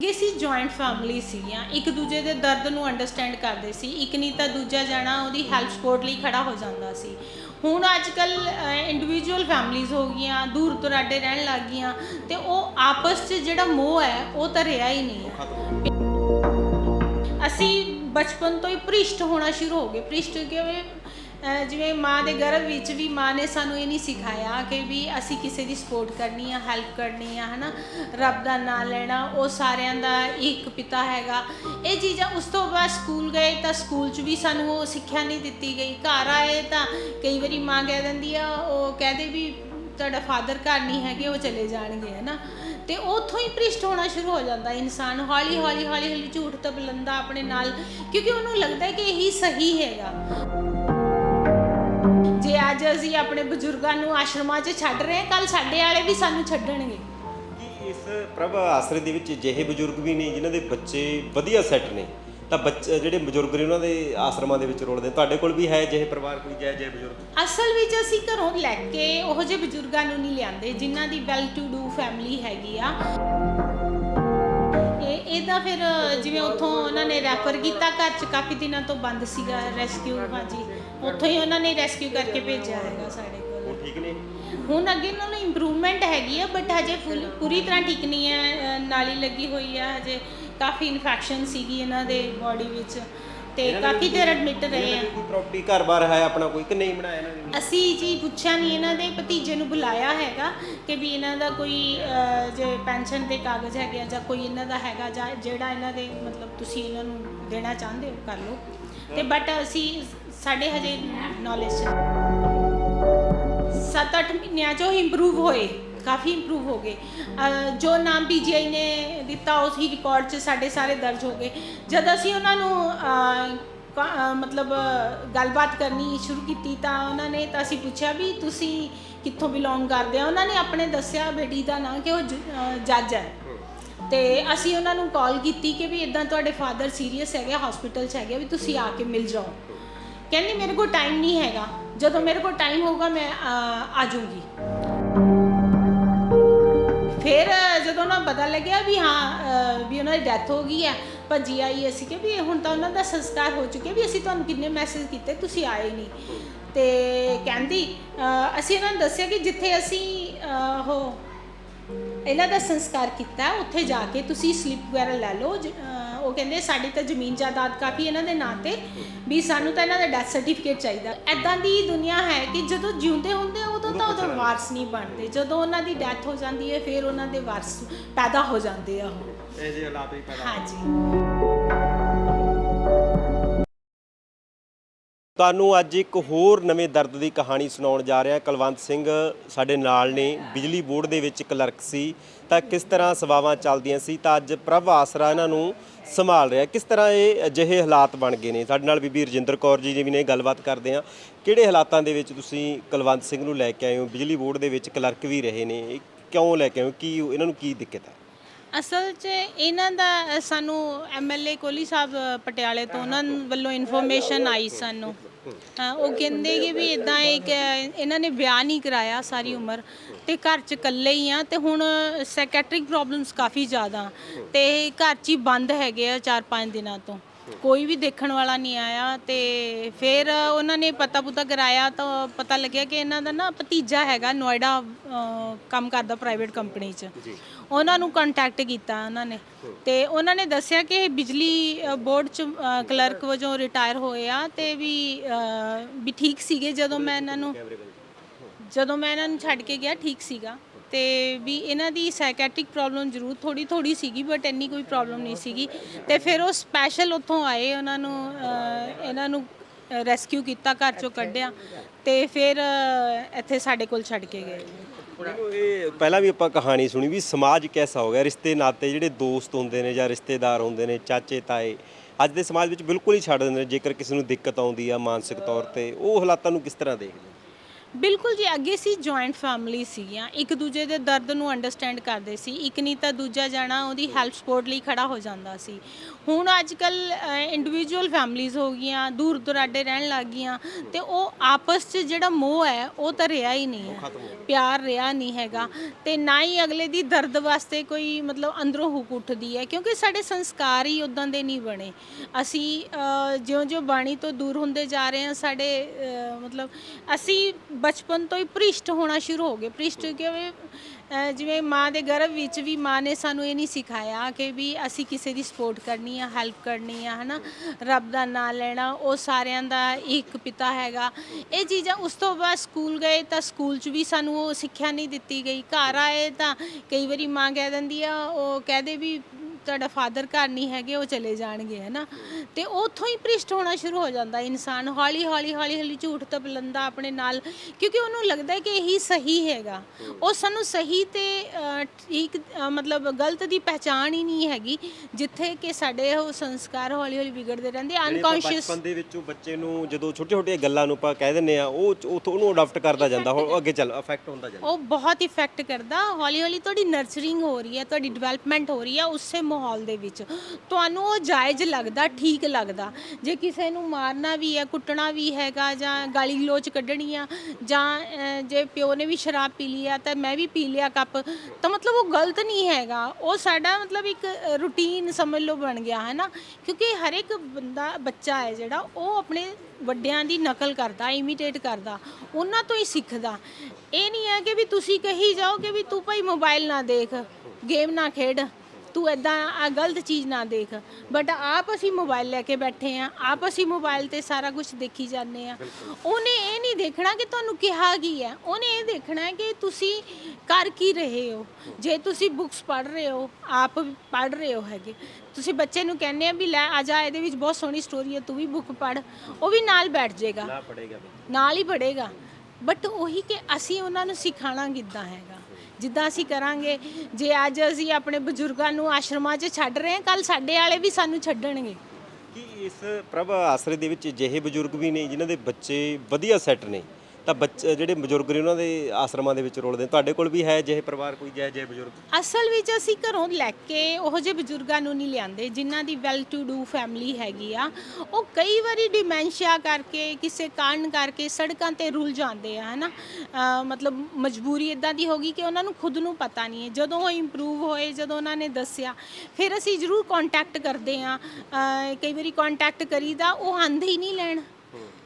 ਇਹ ਸੀ joint family ਸੀਗੀਆਂ। ਇੱਕ ਦੂਜੇ ਦੇ ਦਰਦ ਨੂੰ ਅੰਡਰਸਟੈਂਡ ਕਰਦੇ ਸੀ। ਇੱਕ ਨਹੀਂ ਤਾਂ ਦੂਜਾ ਜਾਣਾ ਉਹਦੀ ਹੈਲਪ ਸਪੋਰਟ ਲਈ ਖੜਾ ਹੋ ਜਾਂਦਾ ਸੀ। ਹੁਣ ਅੱਜ ਕੱਲ ਇੰਡੀਵਿਜੂਅਲ ਫੈਮਲੀਆਂ ਹੋ ਗਈਆਂ, ਦੂਰ ਦੁਰਾਡੇ ਰਹਿਣ ਲੱਗ ਗਈਆਂ ਤੇ ਉਹ ਆਪਸ 'ਚ ਜਿਹੜਾ ਮੋਹ ਹੈ, ਉਹ ਤਾਂ ਰਿਹਾ ਹੀ ਨਹੀਂ। ਹੈ ਅਸੀਂ ਬਚਪਨ ਤੋਂ ਹੀ ਭ੍ਰਿਸ਼ਟ ਹੋਣਾ ਸ਼ੁਰੂ ਹੋ ਗਏ। ਭ੍ਰਿਸ਼ਟ ਕਿਵੇਂ ਜਿਵੇਂ ਮਾਂ ਦੇ ਗਰਭ ਵਿੱਚ ਵੀ ਮਾਂ ਨੇ ਸਾਨੂੰ ਇਹ ਨਹੀਂ ਸਿਖਾਇਆ ਕਿ ਵੀ ਅਸੀਂ ਕਿਸੇ ਦੀ ਸਪੋਰਟ ਕਰਨੀ ਆ ਹੈਲਪ ਕਰਨੀ ਆ, ਹਨਾ? ਰੱਬ ਦਾ ਨਾਮ ਲੈਣਾ, ਉਹ ਸਾਰਿਆਂ ਦਾ ਇੱਕ ਪਿਤਾ ਹੈਗਾ। ਇਹ ਚੀਜ਼ਾਂ ਉਸ ਤੋਂ ਬਾਅਦ ਸਕੂਲ ਗਏ ਤਾਂ ਸਕੂਲ 'ਚ ਵੀ ਸਾਨੂੰ ਉਹ ਸਿੱਖਿਆ ਨਹੀਂ ਦਿੱਤੀ ਗਈ। ਘਰ ਆਏ ਤਾਂ ਕਈ ਵਾਰੀ ਮਾਂ ਕਹਿ ਦਿੰਦੀ ਆ, ਉਹ ਕਹਦੇ ਵੀ ਤੁਹਾਡਾ ਫਾਦਰ ਘਰ ਨਹੀਂ ਹੈਗੇ, ਉਹ ਚਲੇ ਜਾਣਗੇ ਹੈ ਨਾ ਤੇ ਉੱਥੋਂ ਹੀ ਭ੍ਰਿਸ਼ਟ ਹੋਣਾ ਸ਼ੁਰੂ ਹੋ ਜਾਂਦਾ ਇਨਸਾਨ। ਹੌਲੀ ਹੌਲੀ ਹੌਲੀ ਹੌਲੀ ਝੂਠ ਤਾਂ ਬੁਲੰਦਾ ਆਪਣੇ ਨਾਲ, ਕਿਉਂਕਿ ਉਹਨੂੰ ਲੱਗਦਾ ਕਿ ਇਹੀ ਸਹੀ ਹੈਗਾ। ਜੇ ਅੱਜ ਅਸੀਂ ਆਪਣੇ ਬਜ਼ੁਰਗਾਂ ਨੂੰ ਆਸ਼ਰਮਾਂ 'ਚ ਛੱਡ ਰਹੇ ਹਾਂ ਕੱਲ ਸਾਡੇ ਵਾਲੇ ਵੀ ਸਾਨੂੰ ਛੱਡਣਗੇ। ਕੀ ਇਸ ਪ੍ਰਭ ਆਸਰੇ ਦੇ ਵਿੱਚ ਅਜਿਹੇ ਬਜ਼ੁਰਗ ਵੀ ਨੇ ਜਿਨ੍ਹਾਂ ਦੇ ਬੱਚੇ ਵਧੀਆ ਸੈੱਟ ਨੇ? ਤਾਂ ਬੱਚੇ ਜਿਹੜੇ ਬਜ਼ੁਰਗ ਨੇ ਉਹਨਾਂ ਦੇ ਆਸ਼ਰਮਾਂ ਦੇ ਵਿੱਚ ਰੋਲਦੇ ਤੁਹਾਡੇ ਕੋਲ ਵੀ ਹੈ ਅਜਿਹੇ ਪਰਿਵਾਰ ਕੋਈ ਜੈ ਜੈ ਬਜ਼ੁਰਗ? ਅਸਲ ਵਿੱਚ ਅਸੀਂ ਘਰੋਂ ਲੈ ਕੇ ਉਹੋ ਜਿਹੇ ਬਜ਼ੁਰਗਾਂ ਨੂੰ ਨਹੀਂ ਲਿਆਂਦੇ ਜਿਨ੍ਹਾਂ ਦੀ ਵੈਲ ਟੂ ਡੂ ਫੈਮਿਲੀ ਹੈਗੀ ਆ। ਇਹ ਇਹ ਤਾਂ ਫਿਰ ਜਿਵੇਂ ਉੱਥੋਂ ਉਹਨਾਂ ਨੇ ਰੈਫਰ ਕੀਤਾ ਘਰ 'ਚ ਕਾਫੀ ਦਿਨਾਂ ਤੋਂ ਬੰਦ ਸੀਗਾ ਰੈਸਕਿਊ ਹਾਂਜੀ। ਉੱਥੋਂ ਹੀ ਉਹਨਾਂ ਨੇ ਰੈਸਕਿਊ ਕਰਕੇ ਭੇਜਿਆ ਹੈਗਾ ਸਾਡੇ ਕੋਲ। ਉਹ ਠੀਕ ਨੇ? ਹੁਣ ਅੱਗੇ ਨਾਲੋਂ ਇੰਪਰੂਵਮੈਂਟ ਹੈਗੀ ਆ ਬਟ ਹਜੇ ਫੁੱਲ ਪੂਰੀ ਤਰ੍ਹਾਂ ਠੀਕ ਨਹੀਂ ਹੈ ਨਾਲੀ ਲੱਗੀ ਹੋਈ ਆ ਹਜੇ ਕਾਫੀ ਇਨਫੈਕਸ਼ਨ ਸੀਗੀ ਇਹਨਾਂ ਦੇ ਬਾਡੀ ਵਿੱਚ ਤੇ ਕਾਫੀ ਦੇਰ ਐਡਮਿਟ ਰਹੇ ਆ। ਕੋਈ ਪ੍ਰਾਪਰਟੀ ਘਰ-ਬਾਰ ਹੈ ਆਪਣਾ ਕੋਈ ਕਿ ਨਹੀਂ ਬਣਾਇਆ ਇਹਨਾਂ ਨੇ ਅਸੀਂ ਜੀ ਪੁੱਛਿਆ ਨਹੀਂ ਇਹਨਾਂ ਦੇ ਭਤੀਜੇ ਨੂੰ ਬੁਲਾਇਆ ਹੈਗਾ ਕਿ ਵੀ ਇਹਨਾਂ ਦਾ ਕੋਈ ਜੇ ਪੈਨਸ਼ਨ ਦੇ ਕਾਗਜ਼ ਹੈਗੇ ਆ ਜਾਂ ਕੋਈ ਇਹਨਾਂ ਦਾ ਹੈਗਾ ਜਾਂ ਜਿਹੜਾ ਇਹਨਾਂ ਦੇ ਮਤਲਬ ਤੁਸੀਂ ਇਹਨਾਂ ਨੂੰ ਦੇਣਾ ਚਾਹੁੰਦੇ ਹੋ ਕਰ ਲਓ। ਤੇ ਬਟ ਅਸੀਂ ਸਾਡੇ ਹਜੇ ਨੌਲੇਜ 7-8 ਮਹੀਨਿਆਂ 'ਚੋਂ ਇੰਪਰੂਵ ਹੋਏ, ਕਾਫੀ ਇੰਪਰੂਵ ਹੋ ਗਏ। ਜੋ ਨਾਮ ਪੀਜੀਆਈ ਨੇ ਦਿੱਤਾ, ਉਸ ਹੀ ਰਿਕਾਰਡ 'ਚ ਸਾਡੇ ਸਾਰੇ ਦਰਜ ਹੋ ਗਏ। ਜਦ ਅਸੀਂ ਉਹਨਾਂ ਨੂੰ ਮਤਲਬ, ਗੱਲਬਾਤ ਕਰਨੀ ਸ਼ੁਰੂ ਕੀਤੀ, ਤਾਂ ਉਹਨਾਂ ਨੇ ਤਾਂ ਅਸੀਂ ਪੁੱਛਿਆ ਵੀ ਤੁਸੀਂ ਕਿੱਥੋਂ ਬਿਲੋਂਗ ਕਰਦੇ ਆ? ਉਹਨਾਂ ਨੇ ਆਪਣੇ ਦੱਸਿਆ ਬੇਟੀ ਦਾ ਨਾਂ ਕਿ ਉਹ ਜੱਜ ਹੈ। ਤੇ ਅਸੀਂ ਉਹਨਾਂ ਨੂੰ ਕਾਲ ਕੀਤੀ ਕਿ ਵੀ ਇਦਾਂ ਤੁਹਾਡੇ ਫਾਦਰ ਸੀਰੀਅਸ ਹੈਗੇ ਹਸਪੀਟਲ 'ਚ ਹੈਗੇ ਵੀ ਤੁਸੀਂ ਆ ਕੇ ਮਿਲ ਜਾਓ। ਕਹਿੰਦੀ ਮੇਰੇ ਕੋਲ ਟਾਈਮ ਨਹੀਂ ਹੈਗਾ। ਜਦੋਂ ਮੇਰੇ ਕੋਲ ਟਾਈਮ ਹੋਊਗਾ ਮੈਂ ਆ ਜਾਊਂਗੀ। ਫਿਰ ਅ, ਜਦੋਂ ਨਾ ਪਤਾ ਲੱਗਿਆ ਵੀ ਹਾਂ ਵੀ ਉਹਨਾਂ ਦੀ ਡੈਥ ਹੋ ਗਈ ਹੈ ਭੱਜੀ ਆਈ ਅਸੀਂ ਕਿ ਵੀ ਹੁਣ ਤਾਂ ਉਹਨਾਂ ਦਾ ਸੰਸਕਾਰ ਹੋ ਚੁੱਕਿਆ ਵੀ ਅਸੀਂ ਤੁਹਾਨੂੰ ਕਿੰਨੇ ਮੈਸੇਜ ਕੀਤੇ ਤੁਸੀਂ ਆਏ ਨਹੀਂ। ਤੇ ਕਹਿੰਦੀ ਅਸੀਂ ਉਹਨਾਂ ਨੂੰ ਦੱਸਿਆ ਕਿ ਜਿੱਥੇ ਅਸੀਂ ਅ, ਇਹਨਾਂ ਦਾ ਸੰਸਕਾਰ ਕੀਤਾ ਉੱਥੇ ਜਾ ਕੇ ਤੁਸੀਂ ਸਲਿੱਪ ਵਗੈਰਾ ਲੈ ਲਓ। ਜ- ਉਹ ਕਹਿੰਦੇ ਸਾਡੀ ਤਾਂ ਜ਼ਮੀਨ ਜਾਇਦਾਦ ਕਾਫੀ ਇਹਨਾਂ ਦੇ ਨਾਂ ਤੇ ਵੀ ਸਾਨੂੰ ਤਾਂ ਇਹਨਾਂ ਦਾ ਡੈਥ ਸਰਟੀਫਿਕੇਟ ਚਾਹੀਦਾ। ਐਦਾਂ ਦੀ ਦੁਨੀਆ ਹੈ ਕਿ ਜਦੋਂ ਜਿਉਂਦੇ ਹੁੰਦੇ ਉਦੋਂ ਤਾਂ ਉਹਦੇ ਵਾਰਸ ਨਹੀਂ ਬਣਦੇ। ਜਦੋਂ ਉਹਨਾਂ ਦੀ ਡੈਥ ਹੋ ਜਾਂਦੀ ਹੈ ਫਿਰ ਉਹਨਾਂ ਦੇ ਵਾਰਸ ਪੈਦਾ ਹੋ ਜਾਂਦੇ ਆ ਉਹ। ਇਹ ਜਿਹੇ ਹਾਲਾਤ ਵੀ ਪੈਦਾ ਹਾਂਜੀ। ਤੁਹਾਨੂੰ ਅੱਜ ਇੱਕ ਹੋਰ ਨਵੇਂ ਦਰਦ ਦੀ ਕਹਾਣੀ ਸੁਣਾਉਣ ਜਾ ਰਿਹਾ ਕੁਲਵੰਤ ਸਿੰਘ ਸਾਡੇ ਨਾਲ ਨੇ, ਬਿਜਲੀ ਬੋਰਡ ਦੇ ਵਿੱਚ ਕਲਰਕ ਸੀ। ਤਾਂ ਕਿਸ ਤਰ੍ਹਾਂ ਸੇਵਾਵਾਂ ਚੱਲਦੀਆਂ ਸੀ? ਤਾਂ ਅੱਜ ਪ੍ਰਭ ਆਸਰਾ ਇਹਨਾਂ ਨੂੰ ਸੰਭਾਲ ਰਿਹਾ। ਕਿਸ ਤਰ੍ਹਾਂ ਇਹ ਅਜਿਹੇ ਹਾਲਾਤ ਬਣ ਗਏ ਨੇ? ਸਾਡੇ ਨਾਲ ਬੀਬੀ ਰਜਿੰਦਰ ਕੌਰ ਜੀ ਜੀ ਵੀ ਨੇ ਗੱਲਬਾਤ ਕਰਦੇ ਆ ਕਿਹੜੇ ਹਾਲਾਤਾਂ ਦੇ ਵਿੱਚ ਤੁਸੀਂ ਕੁਲਵੰਤ ਸਿੰਘ ਨੂੰ ਲੈ ਕੇ ਆਏ ਹੋ? ਬਿਜਲੀ ਬੋਰਡ ਦੇ ਵਿੱਚ ਕਲਰਕ ਵੀ ਰਹੇ ਨੇ। ਕਿਉਂ ਲੈ ਕੇ ਆਏ ਹੋ? ਕੀ ਇਹਨਾਂ ਨੂੰ ਕੀ ਦਿੱਕਤ ਹੈ? ਅਸਲ 'ਚ ਇਹਨਾਂ ਦਾ ਅ, ਸਾਨੂੰ ਐਮਐਲਏ ਕੋਲੀ ਸਾਹਿਬ ਅ, ਪਟਿਆਲੇ ਤੋਂ ਉਹਨਾਂ ਵੱਲੋਂ ਇਨਫੋਰਮੇਸ਼ਨ ਆਈ ਸਾਨੂੰ। ਹਾਂ, ਉਹ ਕਹਿੰਦੇ ਕਿ ਵੀ ਇਦਾਂ ਇੱਕ ਅ, ਇਹਨਾਂ ਨੇ ਵਿਆਹ ਨਹੀਂ ਕਰਾਇਆ ਸਾਰੀ ਉਮਰ ਤੇ ਘਰ 'ਚ ਇਕੱਲੇ ਹੀ ਆ ਤੇ ਹੁਣ ਸਾਈਕੈਟ੍ਰਿਕ ਪ੍ਰੋਬਲਮਸ ਕਾਫੀ ਜ਼ਿਆਦਾ। ਤੇ ਘਰ 'ਚ ਹੀ ਬੰਦ ਹੈਗੇ ਆ 4-5 ਦਿਨਾਂ ਤੋਂ। ਕੋਈ ਵੀ ਦੇਖਣ ਵਾਲਾ ਨਹੀਂ ਆਇਆ ਤੇ ਫਿਰ ਉਹਨਾਂ ਨੇ ਪਤਾ ਪੁਤਾ ਕਰਾਇਆ ਤਾਂ ਪਤਾ ਲੱਗਿਆ ਕਿ ਇਹਨਾਂ ਦਾ ਨਾ ਭਤੀਜਾ ਹੈਗਾ ਨੋਇਡਾ ਅ, ਕੰਮ ਕਰਦਾ ਪ੍ਰਾਈਵੇਟ ਕੰਪਨੀ 'ਚ। ਉਹਨਾਂ ਨੂੰ ਕੰਟੈਕਟ ਕੀਤਾ ਉਹਨਾਂ ਨੇ। ਤੇ ਉਹਨਾਂ ਨੇ ਦੱਸਿਆ ਕਿ ਇਹ ਬਿਜਲੀ ਅ, ਬੋਰਡ 'ਚ ਅ, ਕਲਰਕ ਵਜੋਂ ਰਿਟਾਇਰ ਹੋਏ ਆ ਤੇ ਵੀ ਅ, ਵੀ ਠੀਕ ਸੀਗੇ ਜਦੋਂ ਮੈਂ ਇਹਨਾਂ ਨੂੰ ਜਦੋਂ ਮੈਂ ਇਹਨਾਂ ਨੂੰ ਛੱਡ ਕੇ ਗਿਆ ਠੀਕ ਸੀਗਾ। ਤੇ ਵੀ ਇਹਨਾਂ ਦੀ ਸਾਈਕੈਟਿਕ ਪ੍ਰੋਬਲਮ ਜ਼ਰੂਰ ਥੋੜੀ ਥੋੜੀ ਸੀਗੀ ਬਟ ਇੰਨੀ ਕੋਈ ਪ੍ਰੋਬਲਮ ਨਹੀਂ ਸੀਗੀ। ਤੇ ਫਿਰ ਉਹ ਸਪੈਸ਼ਲ ਉੱਥੋਂ ਆਏ ਉਹਨਾਂ ਨੂੰ ਅ, ਇਹਨਾਂ ਨੂੰ ਰੈਸਕਿਊ ਕੀਤਾ ਘਰ ਚੋਂ ਕੱਢਿਆ। ਤੇ ਫਿਰ ਅ, ਇੱਥੇ ਸਾਡੇ ਕੋਲ ਛੱਡ ਕੇ ਗਏ। ਮੈਨੂੰ ਇਹ ਪਹਿਲਾਂ ਵੀ ਆਪਾਂ ਕਹਾਣੀ ਸੁਣੀ ਵੀ ਸਮਾਜ ਕੈਸਾ ਹੋ ਗਿਆ? ਰਿਸ਼ਤੇ ਨਾਤੇ ਜਿਹੜੇ ਦੋਸਤ ਹੁੰਦੇ ਨੇ ਜਾਂ ਰਿਸ਼ਤੇਦਾਰ ਹੁੰਦੇ ਨੇ ਚਾਚੇ ਤਾਏ ਅੱਜ ਦੇ ਸਮਾਜ ਵਿੱਚ ਬਿਲਕੁਲ ਹੀ ਛੱਡ ਦਿੰਦੇ ਨੇ। ਜੇਕਰ ਕਿਸੇ ਨੂੰ ਦਿੱਕਤ ਆਉਂਦੀ ਆ ਮਾਨਸਿਕ ਤੌਰ ਤੇ ਉਹ ਹਾਲਾਤਾਂ ਨੂੰ ਕਿਸ ਤਰ੍ਹਾਂ ਦੇਖਦੇ ਬਿਲਕੁਲ ਜੀ ਅੱਗੇ ਸੀ ਜੁਆਇੰਟ ਫੈਮਿਲੀ ਸੀਗੀਆਂ। ਇੱਕ ਦੂਜੇ ਦੇ ਦਰਦ ਨੂੰ ਅੰਡਰਸਟੈਂਡ ਕਰਦੇ ਸੀ। ਇੱਕ ਨਹੀਂ ਤਾਂ ਦੂਜਾ ਜਾਣਾ ਉਹਦੀ ਹੈਲਪ ਸਪੋਰਟ ਲਈ ਖੜਾ ਹੋ ਜਾਂਦਾ ਸੀ। ਹੁਣ ਅੱਜ ਕੱਲ ਇੰਡੀਵਿਜੂਅਲ ਫੈਮਲੀਜ਼ ਹੋ ਗਈਆਂ ਦੂਰ ਦੁਰਾਡੇ ਰਹਿਣ ਲੱਗ ਗਈਆਂ ਤੇ ਉਹ ਆਪਸ 'ਚ ਜਿਹੜਾ ਮੋਹ ਹੈ ਉਹ ਤਾਂ ਰਿਹਾ ਹੀ ਨਹੀਂ ਹੈ। ਪਿਆਰ ਰਿਹਾ ਨਹੀਂ ਹੈਗਾ। ਤੇ ਨਾ ਹੀ ਅਗਲੇ ਦੀ ਦਰਦ ਵਾਸਤੇ ਕੋਈ ਮਤਲਬ ਅੰਦਰੋਂ ਹੁਕ ਉੱਠਦੀ ਹੈ ਕਿਉਂਕਿ ਸਾਡੇ ਸੰਸਕਾਰ ਹੀ ਉਦਾਂ ਦੇ ਨਹੀਂ ਬਣੇ। ਅਸੀਂ ਜਿਉਂ-ਜਿਉਂ ਬਾਣੀ ਤੋਂ ਦੂਰ ਹੁੰਦੇ ਜਾ ਰਹੇ ਹਾਂ ਸਾਡੇ ਮਤਲਬ ਅਸੀਂ ਬਚਪਨ ਤੋਂ ਹੀ ਭ੍ਰਿਸ਼ਟ ਹੋਣਾ ਸ਼ੁਰੂ ਹੋ ਗਏ। ਭ੍ਰਿਸ਼ਟ ਕਿਵੇਂ ਅ, ਜਿਵੇਂ ਮਾਂ ਦੇ ਗਰਭ ਵਿੱਚ ਵੀ ਮਾਂ ਨੇ ਸਾਨੂੰ ਇਹ ਨਹੀਂ ਸਿਖਾਇਆ ਕਿ ਵੀ ਅਸੀਂ ਕਿਸੇ ਦੀ ਸਪੋਰਟ ਕਰਨੀ ਆ ਹੈਲਪ ਕਰਨੀ ਆ ਹਨਾ। ਰੱਬ ਦਾ ਨਾਮ ਲੈਣਾ ਉਹ ਸਾਰਿਆਂ ਦਾ ਇੱਕ ਪਿਤਾ ਹੈਗਾ। ਇਹ ਚੀਜ਼ਾਂ ਉਸ ਤੋਂ ਬਾਅਦ ਸਕੂਲ ਗਏ ਤਾਂ ਸਕੂਲ 'ਚ ਵੀ ਸਾਨੂੰ ਉਹ ਸਿੱਖਿਆ ਨਹੀਂ ਦਿੱਤੀ ਗਈ। ਘਰ ਆਏ ਤਾਂ ਕਈ ਵਾਰੀ ਮਾਂ ਕਹਿ ਦਿੰਦੀ ਆ ਉਹ ਕਹਦੇ ਵੀ ਤੁਹਾਡਾ ਫਾਦਰ ਘਰ ਨਹੀਂ ਹੈਗੇ ਉਹ ਚਲੇ ਜਾਣਗੇ ਹੈ ਨਾ ਤੇ ਉੱਥੋਂ ਹੀ ਭ੍ਰਿਸ਼ਟ ਹੋਣਾ ਸ਼ੁਰੂ ਹੋ ਜਾਂਦਾ ਇਨਸਾਨ। ਹੌਲੀ ਹੌਲੀ ਹੌਲੀ ਹੌਲੀ ਝੂਠ ਤਬਲੰਦਾ ਆਪਣੇ ਨਾਲ ਕਿਉਂਕਿ ਉਹਨੂੰ ਲੱਗਦਾ ਹੈ ਕਿ ਇਹੀ ਸਹੀ ਹੈਗਾ। ਉਹ ਸਾਨੂੰ ਸਹੀ ਤੇ ਠੀਕ ਮਤਲਬ ਗਲਤ ਦੀ ਪਹਿਚਾਣ ਹੀ ਨਹੀਂ ਹੈਗੀ ਜਿੱਥੇ ਕਿ ਸਾਡੇ ਉਹ ਸੰਸਕਾਰ ਹੌਲੀ ਹੌਲੀ ਵਿਗੜਦੇ ਰਹਿੰਦੇ ਅਨਕੌਂਸ਼ੀਅਸ ਬਚਪਨ ਦੇ ਵਿੱਚੋਂ ਬੱਚੇ ਨੂੰ ਜਦੋਂ ਛੋਟੇ ਛੋਟੇ ਗੱਲਾਂ ਨੂੰ ਆਪਾਂ ਕਹਿ ਦਿੰਨੇ ਆ ਉਹ ਉਥੋਂ ਉਹਨੂੰ ਅਡਾਪਟ ਕਰਦਾ ਜਾਂਦਾ ਉਹ ਅੱਗੇ ਚੱਲ ਇਫੈਕਟ ਹੁੰਦਾ ਜਾਂਦਾ। ਉਹ ਬਹੁਤ ਇਫੈਕਟ ਕਰਦਾ। ਹੌਲੀ ਹੌਲੀ ਤੁਹਾਡੀ ਨਰਚਰਿੰਗ ਹੋ ਰਹੀ ਹੈ ਤੁਹਾਡੀ ਡਿਵੈਲਪਮੈਂਟ ਹੋ ਰਹੀ ਹੈ ਉਸੇ ਮਾਹੌਲ ਦੇ ਵਿੱਚ। ਤੁਹਾਨੂੰ ਉਹ ਜਾਇਜ਼ ਲੱਗਦਾ ਠੀਕ ਲੱਗਦਾ। ਜੇ ਕਿਸੇ ਨੂੰ ਮਾਰਨਾ ਵੀ ਹੈ ਕੁੱਟਣਾ ਵੀ ਹੈਗਾ ਜਾਂ ਗਾਲੀ ਗਲੋਚ ਕੱਢਣੀ ਆ ਜਾਂ ਅਹ, ਜੇ ਪਿਓ ਨੇ ਵੀ ਸ਼ਰਾਬ ਪੀ ਲਈ ਆ ਤਾਂ ਮੈਂ ਵੀ ਪੀ ਲਿਆ ਕੱਪ ਤਾਂ ਮਤਲਬ ਉਹ ਗਲਤ ਨਹੀਂ ਹੈਗਾ। ਉਹ ਸਾਡਾ ਮਤਲਬ ਇੱਕ ਰੂਟੀਨ ਸਮਝ ਲਓ ਬਣ ਗਿਆ ਹੈ ਨਾ ਕਿਉਂਕਿ ਹਰ ਇੱਕ ਬੰਦਾ ਬੱਚਾ ਹੈ ਜਿਹੜਾ ਉਹ ਆਪਣੇ ਵੱਡਿਆਂ ਦੀ ਨਕਲ ਕਰਦਾ ਇਮੀਟੇਟ ਕਰਦਾ ਉਹਨਾਂ ਤੋਂ ਹੀ ਸਿੱਖਦਾ। ਇਹ ਨਹੀਂ ਹੈ ਕਿ ਵੀ ਤੁਸੀਂ ਕਹੀ ਜਾਓ ਕਿ ਵੀ ਤੂੰ ਭਾਈ ਮੋਬਾਈਲ ਨਾ ਦੇਖ ਗੇਮ ਨਾ ਖੇਡ। ਤੂੰ ਐਦਾਂ ਆ ਗਲਤ ਚੀਜ਼ ਨਾ ਦੇਖ। ਬਟ ਆਪ ਅਸੀਂ ਮੋਬਾਈਲ ਲੈ ਕੇ ਬੈਠੇ ਆ ਆਪ ਅਸੀਂ ਮੋਬਾਈਲ ਤੇ ਸਾਰਾ ਕੁਝ ਦੇਖੀ ਜਾਂਦੇ ਆ। ਉਹਨੇ ਇਹ ਨਹੀਂ ਦੇਖਣਾ ਕਿ ਤੁਹਾਨੂੰ ਕਿਹਾ ਕੀ ਹੈ। ਉਹਨੇ ਇਹ ਦੇਖਣਾ ਹੈ ਕਿ ਤੁਸੀਂ ਕਰ ਕੀ ਰਹੇ ਹੋ। ਜੇ ਤੁਸੀਂ ਬੁੱਕਸ ਪੜ੍ਹ ਰਹੇ ਹੋ ਆਪ ਪੜ੍ਹ ਰਹੇ ਹੋ ਹੈਗੇ। ਤੁਸੀਂ ਬੱਚੇ ਨੂੰ ਕਹਿੰਦੇ ਆ ਵੀ ਲੈ ਆ ਜਾ ਇਹਦੇ ਵਿੱਚ ਬਹੁਤ ਸੋਹਣੀ ਸਟੋਰੀ ਹੈ ਤੂੰ ਵੀ ਬੁੱਕ ਪੜ੍ਹ। ਉਹ ਵੀ ਨਾਲ ਬੈਠ ਜਾਏਗਾ। ਨਾਲ ਹੀ ਪੜੇਗਾ ਬਟ ਉਹੀ ਕਿ ਅਸੀਂ ਉਹਨਾਂ ਨੂੰ ਸਿਖਾਣਾ ਕਿੱਦਾਂ ਹੈਗਾ। ਜਿੱਦਾਂ ਅਸੀਂ ਕਰਾਂਗੇ, ਜੇ ਅੱਜ ਅਸੀਂ ਆਪਣੇ ਬਜ਼ੁਰਗਾਂ ਨੂੰ ਆਸ਼ਰਮਾਂ 'ਚ ਛੱਡ ਰਹੇ ਹਾਂ ਕੱਲ ਸਾਡੇ ਵਾਲੇ ਵੀ ਸਾਨੂੰ ਛੱਡਣਗੇ। ਕਿ ਇਸ ਪ੍ਰਭ ਆਸਰੇ ਦੇ ਵਿੱਚ ਜਿਹੇ ਬਜ਼ੁਰਗ ਵੀ ਨੇ ਜਿਨ੍ਹਾਂ ਦੇ ਬੱਚੇ ਵਧੀਆ ਸੈੱਟ ਨੇ? ਤਾਂ ਬੱਚੇ, ਜਿਹੜੇ ਬਜ਼ੁਰਗ ਨੇ ਉਹਨਾਂ ਦੇ ਆਸ਼ਰਮਾਂ ਦੇ ਵਿੱਚ ਰੋਲਦੇ ਨੇ ਤੁਹਾਡੇ ਕੋਲ ਵੀ ਹੈ ਜਿਹੇ ਪਰਿਵਾਰ, ਕੋਈ ਜਿਹੇ ਜਿਹੇ ਬਜ਼ੁਰਗ? ਅਸਲ ਵਿੱਚ ਅਸੀਂ ਘਰੋਂ ਲੈ ਕੇ ਉਹ ਜਿਹੇ ਬਜ਼ੁਰਗਾਂ ਨੂੰ ਨਹੀਂ ਲਿਆਂਦੇ, ਜਿਨ੍ਹਾਂ ਦੀ ਵੈਲ ਟੂ ਡੂ ਫੈਮਿਲੀ ਹੈਗੀ ਆ। ਉਹ ਕਈ ਵਾਰੀ ਡਿਮੈਂਸ਼ੀਆ ਕਰਕੇ, ਕਿਸੇ ਕਾਰਨ ਕਰਕੇ ਸੜਕਾਂ ਤੇ ਰੁਲ ਜਾਂਦੇ ਆ, ਹਨਾ? ਅਹ ਮਤਲਬ ਮਜਬੂਰੀ ਇਦਾਂ ਦੀ ਹੋ ਗਈ ਕਿ ਉਹਨਾਂ ਨੂੰ ਖੁਦ ਨੂੰ ਪਤਾ ਨਹੀਂ ਹੈ। ਜਦੋਂ ਉਹ ਇੰਪਰੂਵ ਹੋਏ, ਜਦੋਂ ਉਹਨਾਂ ਨੇ ਦੱਸਿਆ, ਫਿਰ ਅਸੀਂ ਜ਼ਰੂਰ ਕੰਟੈਕਟ ਕਰਦੇ ਆ। ਕਈ ਵਾਰੀ ਕੰਟੈਕਟ ਕਰੀਦਾ, ਉਹ ਆਂਦੇ ਹੀ ਨਹੀਂ ਲੈਣ।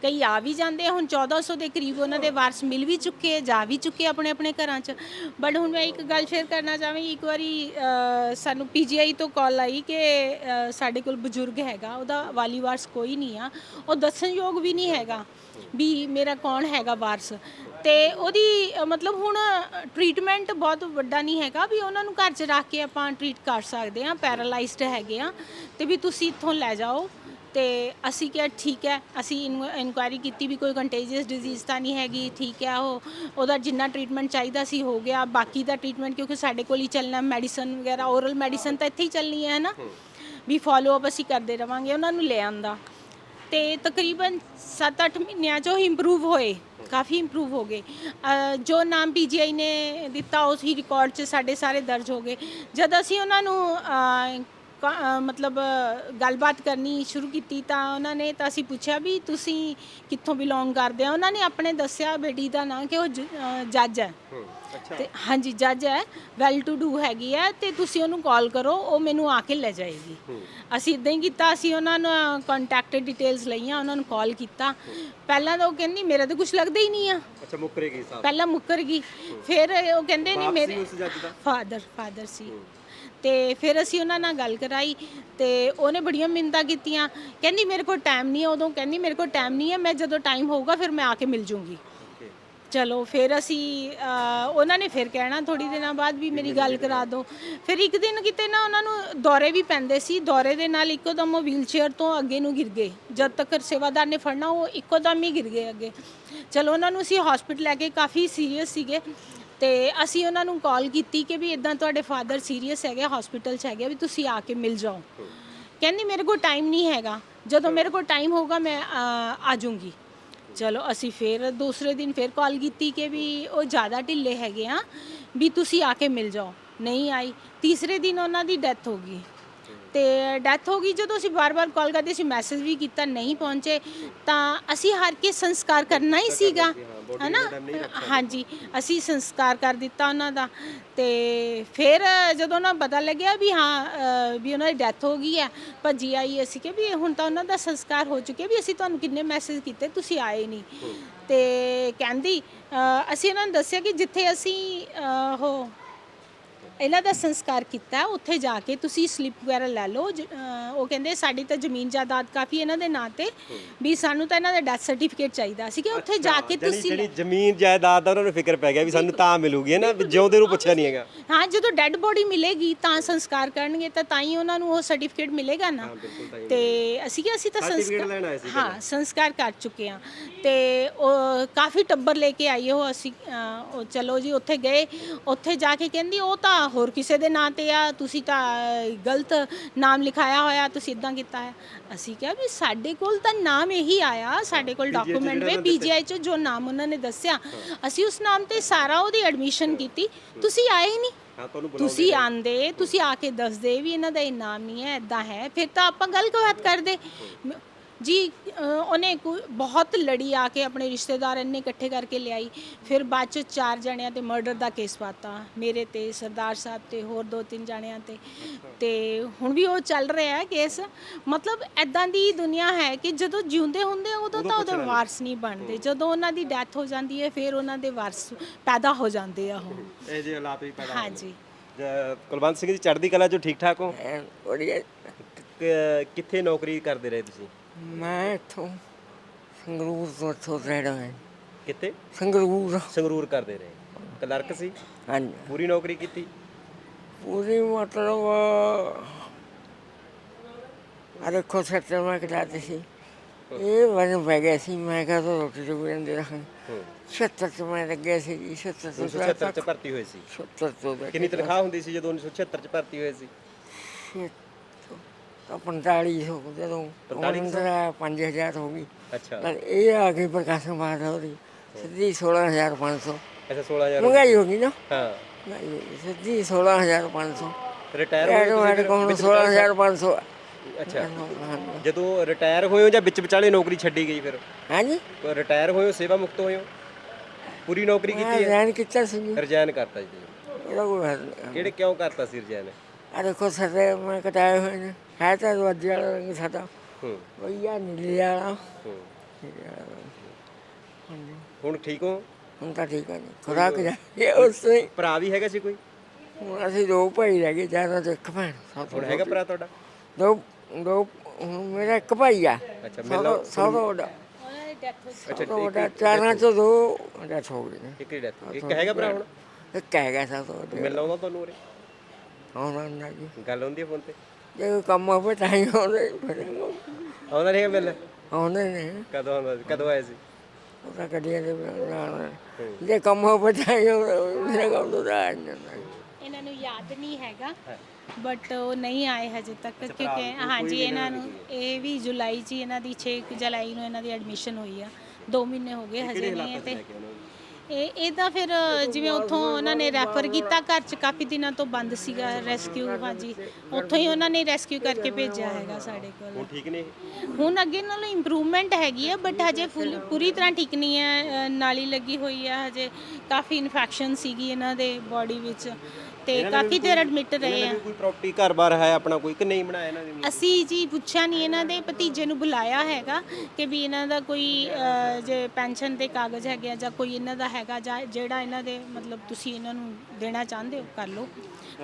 ਕਈ ਆ ਵੀ ਜਾਂਦੇ ਆ। ਹੁਣ 1400 ਦੇ ਕਰੀਬ ਉਹਨਾਂ ਦੇ ਵਾਰਸ ਮਿਲ ਵੀ ਚੁੱਕੇ ਜਾ ਵੀ ਚੁੱਕੇ ਆਪਣੇ ਆਪਣੇ ਘਰਾਂ 'ਚ। ਬਟ ਹੁਣ ਮੈਂ ਇੱਕ ਗੱਲ ਸ਼ੇਅਰ ਕਰਨਾ ਚਾਹਾਂਗੀ। ਇੱਕ ਵਾਰੀ ਅ, ਸਾਨੂੰ ਪੀਜੀਆਈ ਤੋਂ ਕਾਲ ਆਈ ਕਿ ਸਾਡੇ ਕੋਲ ਬਜ਼ੁਰਗ ਹੈਗਾ ਉਹਦਾ ਵਾਲੀ ਵਾਰਸ ਕੋਈ ਨਹੀਂ ਆ। ਉਹ ਦੱਸਣਯੋਗ ਵੀ ਨਹੀਂ ਹੈਗਾ ਵੀ ਮੇਰਾ ਕੌਣ ਹੈਗਾ ਵਾਰਸ। ਤੇ ਉਹਦੀ ਮਤਲਬ ਹੁਣ ਟ੍ਰੀਟਮੈਂਟ ਬਹੁਤ ਵੱਡਾ ਨਹੀਂ ਹੈਗਾ ਵੀ ਉਹਨਾਂ ਨੂੰ ਘਰ 'ਚ ਰੱਖ ਕੇ ਆਪਾਂ ਟ੍ਰੀਟ ਕਰ ਸਕਦੇ ਆ ਪੈਰਾਲਾਈਜ਼ਡ ਹੈਗੇ ਆ। ਤੇ ਵੀ ਤੁਸੀਂ ਇੱਥੋਂ ਲੈ ਜਾਓ। ਤੇ ਅਸੀਂ ਕਿਹਾ ਠੀਕ ਹੈ ਅਸੀਂ ਇਨਕੁਆਇਰੀ ਕੀਤੀ ਵੀ ਕੋਈ ਕੰਟੇਜੀਅਸ ਡਿਜ਼ੀਜ਼ ਤਾਂ ਨਹੀਂ ਹੈਗੀ ਠੀਕ ਹੈ ਉਹ ਉਹਦਾ ਜਿੰਨਾ ਟ੍ਰੀਟਮੈਂਟ ਚਾਹੀਦਾ ਸੀ ਹੋ ਗਿਆ ਬਾਕੀ ਦਾ ਟ੍ਰੀਟਮੈਂਟ ਕਿਉਂਕਿ ਸਾਡੇ ਕੋਲ ਹੀ ਚੱਲਣਾ ਮੈਡੀਸਨ ਵਗੈਰਾ ਓਰਲ ਮੈਡੀਸਨ ਤਾਂ ਇੱਥੇ ਹੀ ਚੱਲਣੀ ਹੈ ਨਾ ਵੀ ਫਾਲੋ ਅਪ ਅਸੀਂ ਕਰਦੇ ਰਵਾਂਗੇ ਉਹਨਾਂ ਨੂੰ ਲੈ ਆਂਦਾ। ਤੇ ਤਕਰੀਬਨ 7-8 ਮਹੀਨਿਆਂ 'ਚ ਉਹ ਇੰਪਰੂਵ ਹੋਏ ਕਾਫੀ ਇੰਪਰੂਵ ਹੋ ਗਏ। ਜੋ ਨਾਮ ਪੀਜੀਆਈ ਨੇ ਦਿੱਤਾ ਉਸ ਹੀ ਰਿਕਾਰਡ 'ਚ ਸਾਡੇ ਸਾਰੇ ਦਰਜ ਹੋ ਗਏ। ਜਦ ਅਸੀਂ ਉਹਨਾਂ ਨੂੰ ਅ, ਕ- ਅ, ਮਤਲਬ ਗੱਲਬਾਤ ਕਰਨੀ ਸ਼ੁਰੂ ਕੀਤੀ ਤਾਂ ਉਹਨਾਂ ਨੇ ਤਾਂ ਅਸੀਂ ਪੁੱਛਿਆ ਵੀ ਤੁਸੀਂ ਕਿੱਥੋਂ ਬਿਲੋਂਗ ਕਰਦੇ ਆ? ਉਹਨਾਂ ਨੇ ਆਪਣੇ ਦੱਸਿਆ ਬੇਟੀ ਦਾ ਨਾਂ ਕਿ ਉਹ ਜੱਜ ਹੈ। ਅੱਛਾ। ਤੇ ਹਾਂਜੀ ਜੱਜ ਹੈ। ਵੈਲ ਟੂ ਡੂ ਹੈਗੀ ਹੈ ਤੇ ਤੁਸੀਂ ਉਹਨੂੰ ਕਾਲ ਕਰੋ ਉਹ ਮੈਨੂੰ ਆ ਕੇ ਲੈ ਜਾਏਗੀ। ਅਸੀਂ ਇਦਾਂ ਹੀ ਕੀਤਾ ਅਸੀਂ ਉਹਨਾਂ ਨੂੰ ਕੰਟੈਕਟ ਡਿਟੇਲਸ ਲਈਆਂ ਉਹਨਾਂ ਨੂੰ ਕਾਲ ਕੀਤਾ। ਪਹਿਲਾਂ ਤਾਂ ਉਹ ਕਹਿੰਦੀ ਮੇਰਾ ਤਾਂ ਕੁਝ ਲੱਗਦਾ ਹੀ ਨਹੀਂ ਆ। ਅੱਛਾ ਮੁੱਕਰੇ ਗਈ ਸਾਹਿਬ ਪਹਿਲਾਂ ਮੁੱਕਰ ਗਈ। ਫਿਰ ਉਹ ਕਹਿੰਦੇ ਨਹੀਂ ਬਾਪ ਸੀ ਮੇਰੇ ਉਸ ਜੱਜ ਦਾ? ਫਾਦਰ ਫਾਦਰ ਸੀ। ਤੇ ਫਿਰ ਅਸੀਂ ਉਹਨਾਂ ਨਾਲ ਗੱਲ ਕਰਾਈ ਤੇ ਉਹਨੇ ਬੜੀਆਂ ਮਿੰਨਤਾਂ ਕੀਤੀਆਂ। ਕਹਿੰਦੀ ਮੇਰੇ ਕੋਲ ਟਾਈਮ ਨਹੀਂ ਹੈ ਉਦੋਂ। ਕਹਿੰਦੀ ਮੇਰੇ ਕੋਲ ਟਾਈਮ ਨਹੀਂ ਹੈ ਮੈਂ ਜਦੋਂ ਟਾਈਮ ਹੋਊਗਾ ਫਿਰ ਮੈਂ ਆ ਕੇ ਮਿਲ ਜੂੰਗੀ। ਚਲੋ ਫਿਰ ਅਸੀਂ ਉਹਨਾਂ ਨੇ ਫਿਰ ਕਹਿਣਾ ਥੋੜੀ ਦਿਨਾਂ ਬਾਅਦ ਵੀ ਮੇਰੀ ਗੱਲ ਕਰਾ ਦਿਓ ਫਿਰ ਇੱਕ ਦਿਨ ਕਿਤੇ ਨਾ ਉਹਨਾਂ ਨੂੰ ਦੌਰੇ ਵੀ ਪੈਂਦੇ ਸੀ। ਦੌਰੇ ਦੇ ਨਾਲ ਇੱਕੋ ਦਮ ਉਹ ਵੀਲਚੇਅਰ ਤੋਂ ਅੱਗੇ ਨੂੰ ਗਿਰ ਗਏ। ਜਦ ਤੱਕ ਸੇਵਾਦਾਰ ਨੇ ਫੜਨਾ ਉਹ ਇੱਕੋ ਦਮ ਹੀ ਗਿਰ ਗਏ ਅੱਗੇ। ਚਲੋ ਉਹਨਾਂ ਨੂੰ ਅਸੀਂ ਹਸਪੀਟਲ ਲੈ ਕੇ ਕਾਫੀ ਸੀਰੀਅਸ ਸੀਗੇ। ਤੇ ਅਸੀਂ ਉਹਨਾਂ ਨੂੰ ਕਾਲ ਕੀਤੀ ਕਿ ਵੀ ਇਦਾਂ ਤੁਹਾਡੇ ਫਾਦਰ ਸੀਰੀਅਸ ਹੈਗੇ ਹਸਪੀਟਲ 'ਚ ਹੈਗੇ ਵੀ ਤੁਸੀਂ ਆ ਕੇ ਮਿਲ ਜਾਓ। ਕਹਿੰਦੀ ਮੇਰੇ ਕੋਲ ਟਾਈਮ ਨਹੀਂ ਹੈਗਾ। ਜਦੋਂ ਮੇਰੇ ਕੋਲ ਟਾਈਮ ਹੋਊਗਾ ਮੈਂ ਆ ਜਾਊਂਗੀ। ਚਲੋ ਅਸੀਂ ਫਿਰ ਦੂਸਰੇ ਦਿਨ ਫਿਰ ਕਾਲ ਕੀਤੀ ਕਿ ਵੀ ਉਹ ਜ਼ਿਆਦਾ ਢਿੱਲੇ ਹੈਗੇ ਆ ਵੀ ਤੁਸੀਂ ਆ ਕੇ ਮਿਲ ਜਾਓ। ਨਹੀਂ ਆਈ। ਤੀਸਰੇ ਦਿਨ ਉਹਨਾਂ ਦੀ ਡੈਥ ਹੋ ਗਈ। ਤੇ ਡੈਥ ਹੋ ਗਈ ਜਦੋਂ ਅਸੀਂ ਵਾਰ-ਵਾਰ ਕਾਲ ਕਰਦੇ ਸੀ ਮੈਸੇਜ ਵੀ ਕੀਤਾ ਨਹੀਂ ਪਹੁੰਚੇ ਤਾਂ ਅਸੀਂ ਹਾਰ ਕੇ ਸੰਸਕਾਰ ਕਰਨਾ ਹੀ ਸੀਗਾ। ਹਨਾ? ਹਾਂਜੀ ਅਸੀਂ ਸੰਸਕਾਰ ਕਰ ਦਿੱਤਾ ਉਹਨਾਂ ਦਾ ਤੇ ਫਿਰ ਜਦੋਂ ਨਾ ਪਤਾ ਲੱਗਿਆ ਵੀ ਹਾਂ ਅ, ਵੀ ਉਹਨਾਂ ਦੀ ਡੈਥ ਹੋ ਗਈ ਹੈ ਭੱਜੀ ਆਈ ਅਸੀਂ ਕਿ ਵੀ ਹੁਣ ਤਾਂ ਉਹਨਾਂ ਦਾ ਸੰਸਕਾਰ ਹੋ ਚੁੱਕਿਆ ਵੀ ਅਸੀਂ ਤੁਹਾਨੂੰ ਕਿੰਨੇ ਮੈਸੇਜ ਕੀਤੇ ਤੁਸੀਂ ਆਏ ਨਹੀਂ। ਤੇ ਕਹਿੰਦੀ ਅ, ਅਸੀਂ ਉਹਨਾਂ ਨੂੰ ਦੱਸਿਆ ਕਿ ਜਿੱਥੇ ਅਸੀਂ ਅ, ਉਹ ਇਹਨਾਂ ਦਾ ਸੰਸਕਾਰ ਕੀਤਾ ਉੱਥੇ ਜਾ ਕੇ ਤੁਸੀਂ ਸਲਿੱਪ ਵਗੈਰਾ ਲੈ ਲਓ ਜ- ਅਹ ਉਹ ਕਹਿੰਦੇ ਸਾਡੀ ਤਾਂ ਜ਼ਮੀਨ ਜਾਇਦਾਦ ਕਾਫੀ ਇਹਨਾਂ ਦੇ ਨਾਂ ਤੇ ਵੀ ਸਾਨੂੰ ਤਾਂ ਇਹਨਾਂ ਦਾ ਡੈਥ ਸਰਟੀਫਿਕੇਟ ਚਾਹੀਦਾ ਸੀ ਕਿ ਉੱਥੇ ਜਾ ਕੇ ਤੁਸੀਂ ਜਿਹੜੀ ਜ਼ਮੀਨ ਜਾਇਦਾਦ ਦਾ ਉਹਨਾਂ ਨੂੰ ਫਿਕਰ ਪੈ ਗਿਆ ਵੀ ਸਾਨੂੰ ਤਾਂ ਮਿਲੂਗੀ ਹੈ ਨਾ? ਵੀ ਜਿਉਂਦੇ ਨੂੰ ਪੁੱਛਿਆ ਨਹੀਂ ਹੈਗਾ। ਹਾਂ ਜਦੋਂ ਡੈੱਡ ਬੋਡੀ ਮਿਲੇਗੀ ਤਾਂ ਸੰਸਕਾਰ ਕਰਨਗੇ ਤਾਂ ਤਾਂ ਹੀ ਉਹਨਾਂ ਨੂੰ ਉਹ ਸਰਟੀਫਿਕੇਟ ਮਿਲੇਗਾ ਨਾ। ਤੇ ਅਸੀਂ ਕਿ ਅਸੀਂ ਤਾਂ Certificate ਲੈਣ ਆਏ ਸੀ ਸੰਸਕਾਰ ਹਾਂ ਸੰਸਕਾਰ ਕਰ ਚੁੱਕੇ ਹਾਂ। ਤੇ ਉਹ ਕਾਫੀ ਟੱਬਰ ਲੈ ਕੇ ਆਈ ਉਹ ਅਸੀਂ ਅਹ, ਉਹ ਚਲੋ ਜੀ ਉੱਥੇ ਗਏ। ਉੱਥੇ ਜਾ ਕੇ ਕਹਿੰਦੀ ਉਹ ਤਾਂ ਹੋਰ ਕਿਸੇ ਦੇ ਨਾਂ ਤੇ ਆ ਤੁਸੀਂ ਤਾਂ ਗਲਤ ਨਾਮ ਲਿਖਾਇਆ ਹੋਇਆ ਤੁਸੀਂ ਇਦਾਂ ਕੀਤਾ ਹੈ। ਅਸੀਂ ਕਿਹਾ ਵੀ ਸਾਡੇ ਕੋਲ ਤਾਂ ਨਾਮ ਇਹੀ ਆਇਆ ਸਾਡੇ ਕੋਲ ਡਾਕੂਮੈਂਟ ਵੇ ਬੀਜੀਆਈ ਚ ਜੋ ਨਾਮ ਉਹਨਾਂ ਨੇ ਦੱਸਿਆ ਅਸੀਂ ਉਸ ਨਾਮ ਤੇ ਸਾਰਾ ਉਹਦੀ ਐਡਮਿਸ਼ਨ ਕੀਤੀ ਤੁਸੀਂ ਆਏ ਹੀ ਨਹੀਂ। ਤੁਸੀਂ ਆਂਦੇ ਤੁਸੀਂ ਆ ਕੇ ਦੱਸਦੇ ਵੀ ਇਹਨਾਂ ਦਾ ਇਹ ਨਾਮ ਨਹੀਂ ਹੈ ਇਦਾਂ ਹੈ ਫਿਰ ਤਾਂ ਆਪਾਂ ਗੱਲ ਬਾਤ ਕਰਦੇ ਜੀ ਉਹਨੇ ਕੋ- ਬਹੁਤ ਲੜੀ ਆ ਕੇ ਆਪਣੇ ਰਿਸ਼ਤੇਦਾਰ ਇੰਨੇ ਇਕੱਠੇ ਕਰਕੇ ਲਿਆਈ। ਫਿਰ ਬਾਅਦ ਚ ਚਾਰ ਜਣਿਆਂ ਤੇ ਮਰਡਰ ਦਾ ਕੇਸ ਪਾਤਾ। ਮੇਰੇ ਤੇ ਸਰਦਾਰ ਸਾਹਿਬ ਤੇ ਹੋਰ ਦੋ ਤਿੰਨ ਜਣਿਆਂ ਤੇ। ਤੇ ਹੁਣ ਵੀ ਉਹ ਚੱਲ ਰਿਹਾ ਹੈ ਕੇਸ ਮਤਲਬ ਐਦਾਂ ਦੀ ਦੁਨੀਆ ਹੈ ਕਿ ਜਦੋਂ ਜਿਉਂਦੇ ਹੁੰਦੇ ਆ, ਉਦੋਂ ਤਾਂ ਉਹਦੇ ਵਾਰਸ ਨਹੀਂ ਬਣਦੇ। ਜਦੋਂ ਉਹਨਾਂ ਦੀ ਡੈਥ ਹੋ ਜਾਂਦੀ ਹੈ ਫਿਰ ਉਹਨਾਂ ਦੇ ਵਾਰਸ ਪੈਦਾ ਹੋ ਜਾਂਦੇ ਆ ਉਹ। ਇਹ ਜੇ ਹਾਲਾਤ ਪੈਦਾ ਹਾਂਜੀ। ਜ- ਕੁਲਵੰਤ ਸਿੰਘ ਜੀ ਚੜ੍ਹਦੀ ਕਲਾ ਚੋਂ ਠੀਕ ਠਾਕ ਹੋ? ਕਿੱਥੇ ਨੌਕਰੀ ਕਰਦੇ ਰਹੇ ਤੁਸੀਂ? ਮੈਂ ਇੱਥੋਂ ਸੰਗਰੂਰ ਤੋਂ ਇੱਥੋਂ ਰਹਿਣਾ ਹੈ ਕਿੱਥੇ? ਸੰਗਰੂਰ। ਸੰਗਰੂਰ ਕਰਦੇ ਰਹੇ। ਕਲਰਕ ਸੀ? ਹਾਂਜੀ। ਪੂਰੀ ਨੌਕਰੀ ਕੀਤੀ? ਪੂਰੀ ਮਤਲਬ ਆ ਦੇਖੋ ਸੱਚ ਮੈਂ ਕਹਤਾ ਸੀ। ਇਹ ਵਨ ਪੈ ਗਿਆ ਸੀ। ਮੈਂ ਕਿਹਾ ਤਾਂ ਰੋਟੀ ਤੋਂ ਬਿਨਾਂ ਦੇ ਰੱਖਾਂ ਹੂੰ। 76 ਚ ਮੈਂ ਲੱਗਿਆ ਸੀ 76 ਤੋਂ 1976 ਚ ਭਰਤੀ ਹੋਏ ਸੀ। 76 ਤੋਂ ਕਿੰਨੀ ਤਨਖਾਹ ਹੁੰਦੀ ਸੀ ਜਦੋਂ 1976 ਚ ਭਰਤੀ ਹੋਏ ਸੀ? ਤਾਂ 45 ਹੋ ਜਦੋਂ 45 5000 ਹੋ ਗਈ। ਅੱਛਾ। ਪਰ ਇਹ ਆ ਗਈ ਪ੍ਰਕਾਸ਼ਨ ਬਾਦ ਹੋ ਰਹੀ ਸਿੱਧੀ 16500 ਅੱਛਾ 16000 ਮਹਿੰਗਾਈ ਹੋ ਗਈ ਨਾ? ਹਾਂ। ਮਹਿੰਗਾਈ ਹੋ ਗਈ, ਸਿੱਧੀ 16500 ਰਿਟਾਇਰ ਹੋਏ ਐਡੋ ਤੁਸੀਂ ਐਡ ਫਿਰ ਕੋਲ ਵਿੱਚ ਵਿਚਾਲੇ- 16500 ਅੱਛਾ। ਹਾਂਜੀ ਜਦੋਂ ਰਿਟਾਇਰ ਹੋਏ ਹੋ ਜਾਂ ਵਿੱਚ ਵਿਚਾਲੇ ਨੌਕਰੀ ਛੱਡੀ ਗਈ ਫਿਰ? ਹਾਂਜੀ। ਰਿਟਾਇਰ ਹੋਏ ਹੋ ਸੇਵਾ ਮੁਕਤ ਹੋਏ ਹੋ? ਪੂਰੀ ਨੌਕਰੀ ਕੀਤੀ ਹੈ? ਕੀਤਾ ਸੀ ਰਿਜ਼ਾਈਨ ਕਰਤਾ ਜੀ। ਉਹਦਾ ਕੋਈ ਕਿਹੜੇ ਕਿਉਂ ਕਰਤਾ ਸੀ ਰਿਜ਼ਾਈਨ ਆ ਦੇਖੋ ਸਾਡੇ ਮੈਂ ਕਟਾਏ ਹੋਏ ਨੇ। ਹੈ ਤਾਂ ਵੱਜ ਵਾਲਾ ਰੰਗ ਸਾਡਾ। ਹੂੰ। ਭਈਆ ਨੀਲੇ ਵਾਲਾ। ਹੂੰ। ਨੀਲੇ ਵਾਲਾ। ਹਾਂਜੀ। ਹੁਣ ਠੀਕ ਹੋ? ਹੁਣ ਤਾਂ ਠੀਕ ਹੈ ਜੀ। ਖੁਰਾਕ ਜਾ ਇਹ ਉਸ ਤੋਂ ਹੀ ਭਰਾ ਵੀ ਹੈਗਾ ਸੀ ਕੋਈ? ਹੁਣ ਅਸੀਂ ਦੋ ਭਾਈ ਰਹਿ ਗਏ ਜ਼ਿਆਦਾ ਤੇ ਇੱਕ ਭੈਣ ਹੁਣ ਹੈਗਾ ਭਰਾ ਤੁਹਾਡਾ? ਦੋ ਦੋ ਹੁਣ ਮੇਰਾ ਇੱਕ ਭਾਈ ਆ। ਅੱਛਾ, ਤੋਂ- ਸਭ ਤੋਂ ਵੱਡਾ। ਹੋ ਸਭ ਤੋਂ ਵੱਡਾ। ਚਾਰਾਂ ਚੋਂ ਦੋ ਡੈਥ ਹੋ ਗਏ ਨੇ। ਇੱਕ ਹੀ ਡੈਥ ਇੱਕ ਹੈਗਾ ਭਰਾ ਹੁਣ? ਇੱਕ ਹੈਗਾ ਸਭ ਤੋਂ ਵੱਡਾ। ਮਿਲਣਾ ਆਉਂਦਾ ਤੁਹਾਨੂੰ ਉਰੇ? ਆਉਣਾ ਨਾ ਜੀ ਗੱਲ ਹੁੰਦੀ ਹੈ ਫੋਨ ਤੇ ਜੇ ਕੋਈ ਕੰਮ ਹੋਵੇ ਤਾਂ ਹੀ ਆਉਂਦੇ ਫਿਰ ਆਉਂਦਾ ਨਹੀਂ ਮਿਲ ਆਉਂਦੇ ਨੇ ਕਦੋਂ ਆਉਂਦਾ ਸੀ? ਕਦੋਂ ਆਏ ਸੀ ਉਹ ਤਾਂ ਗੱਡੀਆਂ ਦੇ ਨਾਲ ਜੇ ਕੰਮ ਹੋਵੇ ਤਾਂ ਹੀ ਆਉਂਦੇ ਮੇਰਾ ਕੰਮ ਤਾਂ ਆ ਨਹੀਂ ਜਾਂਦਾ ਇਹਨਾਂ ਨੂੰ ਯਾਦ ਨਹੀਂ ਹੈਗਾ ਬਟ ਉਹ ਨਹੀਂ ਆਏ ਹਜੇ ਤੱਕ ਕਿਉਂਕਿ ਹਾਂਜੀ ਇਹਨਾਂ ਨੂੰ ਇਹ ਵੀ ਜੁਲਾਈ 'ਚ ਹੀ ਇਹਨਾਂ ਦੀ 6 ਜੁਲਾਈ ਨੂੰ ਇਹਨਾਂ ਦੀ ਐਡਮਿਸ਼ਨ ਹੋਈ ਆ 2 ਮਹੀਨੇ ਹੋ ਗਏ ਹਜੇ ਨਹੀਂ ਤੇ ਇਹ ਇਹ ਤਾਂ ਫਿਰ ਜਿਵੇਂ ਉੱਥੋਂ ਉਹਨਾਂ ਨੇ ਰੈਫਰ ਕੀਤਾ ਘਰ 'ਚ ਕਾਫੀ ਦਿਨਾਂ ਤੋਂ ਬੰਦ ਸੀਗਾ ਰੈਸਕਿਊ ਹਾਂਜੀ। ਉੱਥੋਂ ਹੀ ਉਹਨਾਂ ਨੇ ਰੈਸਕਿਊ ਕਰਕੇ ਭੇਜਿਆ ਹੈਗਾ ਸਾਡੇ ਕੋਲ। ਹੁਣ ਠੀਕ ਨੇ? ਹੁਣ ਅੱਗੇ ਨਾਲੋਂ ਇੰਪਰੂਵਮੈਂਟ ਹੈਗੀ ਹੈ ਬਟ ਹਜੇ ਫੁੱਲ ਪੂਰੀ ਤਰ੍ਹਾਂ ਠੀਕ ਨਹੀਂ ਹੈ। ਅ, ਨਾਲੀ ਲੱਗੀ ਹੋਈ ਹੈ ਹਜੇ ਕਾਫੀ ਇਨਫੈਕਸ਼ਨ ਸੀਗੀ ਇਹਨਾਂ ਦੇ ਬਾਡੀ ਵਿੱਚ। ਤੇ ਕਾਫੀ ਦੇਰ ਐਡਮਿਟ ਰਹੇ ਆ। ਕੋਈ ਪ੍ਰਾਪਰਟੀ ਘਰ-ਬਾਰ ਹੈ ਆਪਣਾ ਕੋਈ ਕਿ ਨਹੀਂ ਬਣਾਇਆ ਇਹਨਾਂ ਨੇ ਅਸੀਂ ਜੀ ਪੁੱਛਿਆ ਨਹੀਂ ਇਹਨਾਂ ਦੇ ਭਤੀਜੇ ਨੂੰ ਬੁਲਾਇਆ ਹੈਗਾ ਕਿ ਵੀ ਇਹਨਾਂ ਦਾ ਕੋਈ ਅ, ਜੇ ਪੈਨਸ਼ਨ ਦੇ ਕਾਗਜ਼ ਹੈਗੇ ਆ ਜਾਂ ਕੋਈ ਇਹਨਾਂ ਦਾ ਹੈਗਾ ਜਾਂ ਜਿਹੜਾ ਇਹਨਾਂ ਦੇ ਮਤਲਬ ਤੁਸੀਂ ਇਹਨਾਂ ਨੂੰ ਦੇਣਾ ਚਾਹੁੰਦੇ ਹੋ ਕਰ ਲਓ।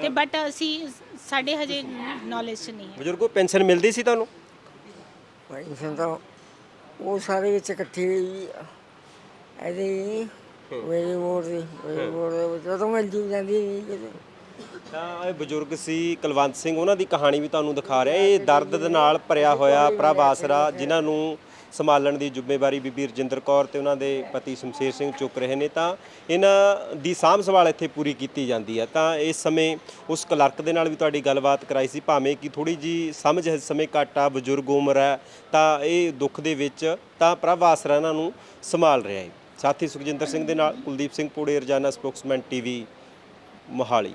ਤੇ ਬਟ ਅਸੀਂ ਸਾਡੇ ਹਜੇ ਨੌਲੇਜ 'ਚ ਨਹੀਂ ਹੈ। ਬਜ਼ੁਰਗੋ ਪੈਨਸ਼ਨ ਮਿਲਦੀ ਸੀ ਤੁਹਾਨੂੰ? ਪੈਨਸ਼ਨ ਤਾਂ ਉਹ ਸਾਰੇ ਵਿੱਚ ਇਕੱਠੀ ਹੋਈ ਆ। ਇਹਦੀ ਮੇਰੀ ਵੋਟ ਦੀ ਮੇਰੀ ਵੋਟ ਦੇ ਵਿੱਚ ਉਦੋਂ ਮਿਲ ਜੂ ਜਾਂਦੀ। ਨਹੀਂ ਕਿਤੇ ਤਾਂ ਇਹ ਬਜ਼ੁਰਗ ਸੀ ਕੁਲਵੰਤ ਸਿੰਘ, ਉਹਨਾਂ ਦੀ ਕਹਾਣੀ ਵੀ ਤੁਹਾਨੂੰ ਦਿਖਾ ਰਿਹਾ। ਇਹ ਦਰਦ ਦੇ ਨਾਲ ਭਰਿਆ ਹੋਇਆ ਪ੍ਰਭ ਆਸਰਾ, ਜਿਨ੍ਹਾਂ ਨੂੰ ਸੰਭਾਲਣ ਦੀ ਜ਼ਿੰਮੇਵਾਰੀ ਬੀਬੀ ਰਜਿੰਦਰ ਕੌਰ ਤੇ ਉਹਨਾਂ ਦੇ ਪਤੀ ਸ਼ਮਸ਼ੇਰ ਸਿੰਘ ਚੁੱਕ ਰਹੇ ਨੇ, ਤਾਂ ਇਹਨਾਂ ਦੀ ਸਾਂਭ ਸੰਭਾਲ ਇੱਥੇ ਪੂਰੀ ਕੀਤੀ ਜਾਂਦੀ ਹੈ। ਤਾਂ ਇਸ ਸਮੇਂ ਉਸ ਕਲਰਕ ਦੇ ਨਾਲ ਵੀ ਤੁਹਾਡੀ ਗੱਲਬਾਤ ਕਰਾਈ ਸੀ, ਭਾਵੇਂ ਕਿ ਥੋੜੀ ਜੀ ਸਮਝ ਇਸ ਸਮੇਂ ਘੱਟ ਆ, ਬਜ਼ੁਰਗ ਉਮਰ ਹੈ, ਤਾਂ ਇਹ ਦੁੱਖ ਦੇ ਵਿੱਚ ਤਾਂ ਪ੍ਰਭ ਆਸਰਾ ਇਹਨਾਂ ਨੂੰ ਸੰਭਾਲ ਰਿਹਾ ਹੈ। ਸਾਥੀ ਸੁਖਜਿੰਦਰ ਸਿੰਘ ਦੇ ਨਾਲ ਕੁਲਦੀਪ ਸਿੰਘ ਪੂੜੇ, ਰਜਾਨਾ ਸਪੋਕਸਮੈਨ ਟੀਵੀ, ਮੋਹਾਲੀ।